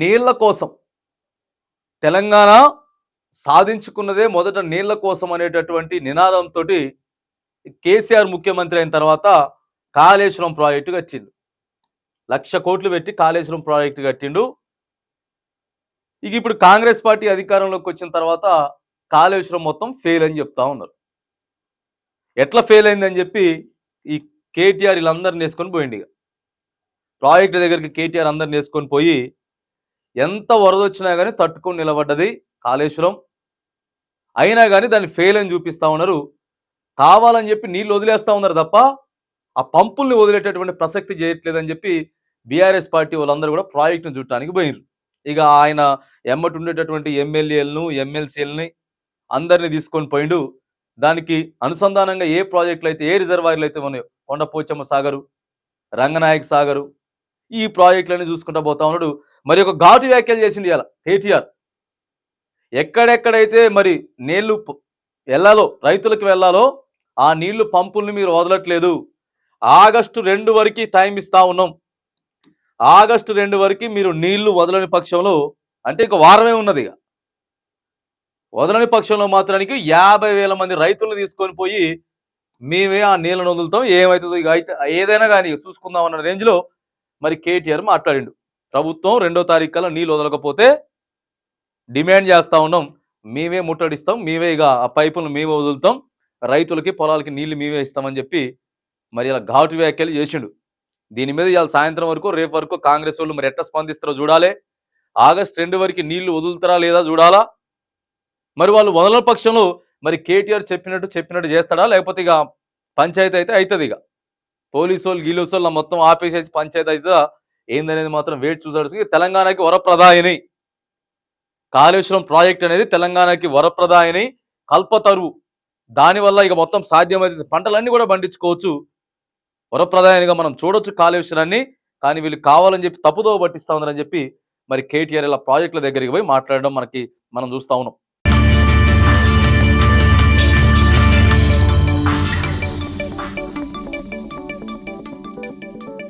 నీళ్ళ కోసం. తెలంగాణ సాధించుకున్నదే మొదట నీళ్ళ కోసం అనేటటువంటి నినాదంతో కేసీఆర్ ముఖ్యమంత్రి అయిన తర్వాత కాళేశ్వరం ప్రాజెక్టు కట్టిండు. లక్ష కోట్లు పెట్టి కాళేశ్వరం ప్రాజెక్టు కట్టిండు. ఇక ఇప్పుడు కాంగ్రెస్ పార్టీ అధికారంలోకి వచ్చిన తర్వాత కాళేశ్వరం మొత్తం ఫెయిల్ అని చెప్తా ఉన్నారు. ఎట్లా ఫెయిల్ అయిందని చెప్పి ఈ కేటీఆర్ వీళ్ళందరిని వేసుకొని పోయిండు ఇక. ప్రాజెక్టు దగ్గరికి కేటీఆర్ అందరిని వేసుకొని పోయి ఎంత వరద వచ్చినా కానీ తట్టుకొని నిలబడ్డది కాళేశ్వరం. అయినా కానీ దాన్ని ఫెయిల్ అని చూపిస్తా ఉన్నారు. కావాలని చెప్పి నీళ్ళు వదిలేస్తా ఉన్నారు తప్ప ఆ పంపుల్ని వదిలేటటువంటి ప్రసక్తి చేయట్లేదని చెప్పి బీఆర్ఎస్ పార్టీ వాళ్ళందరూ కూడా ప్రాజెక్టును చుట్టానికి పోయినారు ఇక ఆయన ఎమ్మటి ఉండేటటువంటి ఎమ్మెల్యేలను ఎమ్మెల్సీలని అందరిని తీసుకొని పోయిండు. దానికి అనుసంధానంగా ఏ ప్రాజెక్టులు అయితే ఏ రిజర్వాయర్లు అయితే ఉన్నాయో కొండపోచమ్మ సాగరు రంగనాయక్ సాగరు ఈ ప్రాజెక్టులన్నీ చూసుకుంటా పోతా ఉన్నాడు. మరి ఒక ఘాటు వ్యాఖ్యలు చేసింది ఇవాళ కేటీఆర్. ఎక్కడెక్కడైతే మరి నీళ్ళు వెళ్ళాలో రైతులకు వెళ్ళాలో ఆ నీళ్ళు పంపుల్ని మీరు వదలట్లేదు. ఆగస్టు రెండు వరకు టైం ఇస్తా ఉన్నాం. ఆగస్టు రెండు వరకు మీరు నీళ్ళు వదలని పక్షంలో అంటే ఇంక వారమే ఉన్నది ఇక వదలని పక్షంలో మాత్రానికి యాభై వేల మంది రైతులను తీసుకొని పోయి మేమే ఆ నీళ్ళను వదులుతాం. ఏమవుతుందో ఇక అయితే ఏదైనా కానీ చూసుకుందాం అన్న రేంజ్లో మరి కేటీఆర్ మాట్లాడిండు. ప్రభుత్వం రెండో తారీఖు కల్లా నీళ్ళు వదలకపోతే డిమాండ్ చేస్తా ఉన్నాం. మేమే ముట్టడిస్తాం. మేమే ఇక ఆ పైపులను మేమే వదులుతాం. రైతులకి పొలాలకి నీళ్ళు మేమే ఇస్తామని చెప్పి మరి ఇలా ఘాటు వ్యాఖ్యలు చేసిండు. దీని మీద ఇవాళ సాయంత్రం వరకు రేపు వరకు కాంగ్రెస్ వాళ్ళు మరి ఎట్లా స్పందిస్తారో చూడాలి. ఆగస్ట్ రెండు వరకు నీళ్ళు వదులుతారా లేదా చూడాలా? మరి వాళ్ళు వదల పక్షంలో మరి కేటీఆర్ చెప్పినట్టు చెప్పినట్టు చేస్తాడా? లేకపోతే ఇక పంచాయతీ అయితే అవుతుంది ఇక. పోలీసు వాళ్ళు గీలోసు మొత్తం ఆపేసేసి పంచాయతీ అవుతుందా? ఏందనేది మాత్రం వేట్ చూసాడు. తెలంగాణకి వరప్రదాయని. కాళేశ్వరం ప్రాజెక్ట్ అనేది తెలంగాణకి వరప్రదాయని. కల్పతరువు. దానివల్ల ఇక మొత్తం సాధ్యమైతే పంటలన్నీ కూడా పండించుకోవచ్చు. వరప్రదాయనిగా మనం చూడొచ్చు కాళేశ్వరాన్ని. కానీ వీళ్ళు కావాలని చెప్పి తప్పుదో పట్టిస్తా ఉందని చెప్పి మరి కేటీఆర్ ఇలా ప్రాజెక్టుల దగ్గరికి పోయి మాట్లాడడం మనకి మనం చూస్తా ఉన్నాం.